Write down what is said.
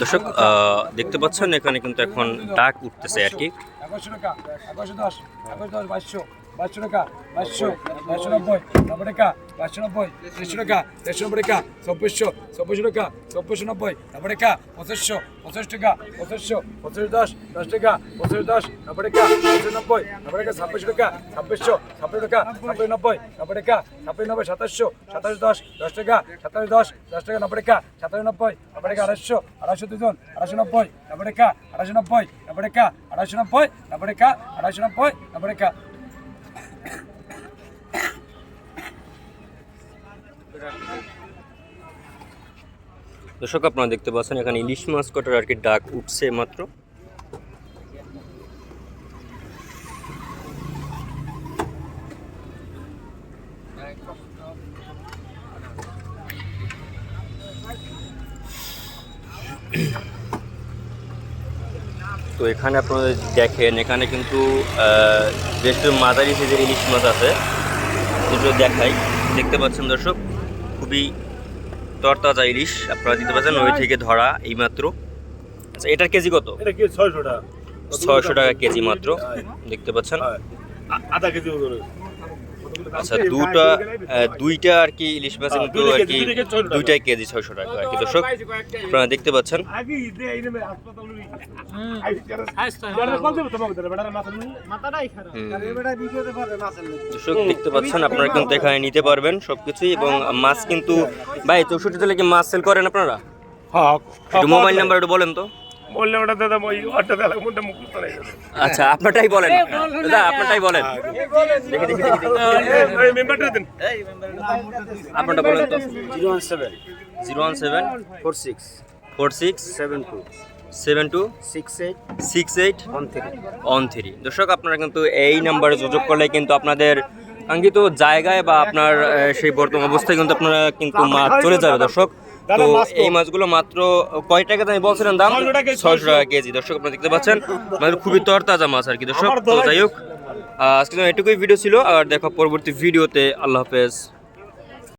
দর্শক দেখতে পাচ্ছেন এখানে কিন্তু এখন ডাক উঠতেছে আর কি। বাইশশো টাকা বাইশশো বাইশশো নব্বই নব্বই টাকা বাইশশো নব্বই দেড়শো টাকা দেড়শো নব্বই টাকা চব্বিশশো চব্বিশশো টাকা চব্বিশশো নব্বই নব্বই টাকা পঁচিশশো পঁচিশ টাকা পঁচিশশো পঁচিশ দশ দশ টাকা পঁচিশ দশ নব্বই টাকা পঁচিশ নব্বই নব্বই টাকা ছাব্বিশশো টাকা ছাব্বিশশো ছাব্বিশ টাকা ছাব্বিশ নব্বই নব্বই টাকা ছাব্বিশ নব্বই সাতাশশো সাতাশ দশ দশ টাকা সাতাশ দশ দশ টাকা নব্বই টাকা সাতাশ নব্বই নব্বই টাকা আড়াইশো আড়াইশো দুজন আড়াইশো নব্বই নব্বই টাকা আড়াইশো নব্বই নব্বই টাকা আড়াইশো নব্বই নব্বই টাকা আড়াইশো নব্বই নব্বই টাকা দর্শক আপনারা দেখতে পাচ্ছেন এখানে ইলিশ মাছ কটার আর কি ডাক উঠছে মাত্র। তো এখানে আপনারা দেখেন এখানে কিন্তু কিছু মাঝারি সাইজের ইলিশ মাছ আছে। দুটো দেখাই। দেখতে পাচ্ছেন দর্শক খুবই তরতাজা ইলিশ। আপনারা দিতে পারছেন ওই থেকে ধরা এইমাত্র। আচ্ছা এটার কেজি কত? ছয়শো টাকা। ছয়শো টাকা কেজি মাত্র। দেখতে পাচ্ছেন। হ্যাঁ। আধা কেজি। আচ্ছা দুটা দুইটা আর কি ইলিশ মাছ হ্যাঁ, কিন্তু আর কি দুইটা কেজি ছয়শো টাকা। দুইটাই কেজি ছয়শো টাকা আর কি। দর্শক আপনারা দেখতে পাচ্ছেন? আগে ঈদে আইনে মে হাসপাতালে নিয়ে- যারা কল দেবে তোমাকে দেবে, বেটারা মাথা নিয়ে। হুম। দর্শক দেখতে পাচ্ছেন আপনারা কিন্তু এখানে নিতে পারবেন সবকিছুই এবং মাছ কিন্তু ভাই চৌষট্টি তালে কি মাছ সেল করেন আপনারা? হ্যাঁ, মোবাইল নাম্বার একটু বলেন তো। বললে ওটা দাদা ওই ওটা দাদা মোটা মুখস্থ নাই আচ্ছা আপনারটাই বলেন। দাদা আপনারটাই বলেন। দেখি দেখি দেখি দেখি। মেম্বারটা দেন। আপনারটা বলেন তো। Zero one seven. Zero one seven. Four six. Four six. Seven two. Seven two. Six eight. Six eight. One three. One three. দর্শক আপনারা কিন্তু এই নাম্বারে যোগাযোগ করলে কিন্তু আপনাদের কাঙ্ক্ষিত জায়গায় বা আপনার সেই বর্তমান অবস্থায় কিন্তু আপনারা কিন্তু মাছ চলে যাবে। দর্শক তো এই মাছগুলো মাত্র কয় টাকা দাম? বলছিলেন দাম ছয়শো। টাকা কেজি, দর্শক আপনারা দেখতে পাচ্ছেন মানে খুবই তরতাজা মাছ আর কি। দর্শক তো যাই হোক আজকে এটুকুই ভিডিও ছিল আর দেখো পরবর্তী ভিডিওতে আল্লাহ হাফেজ।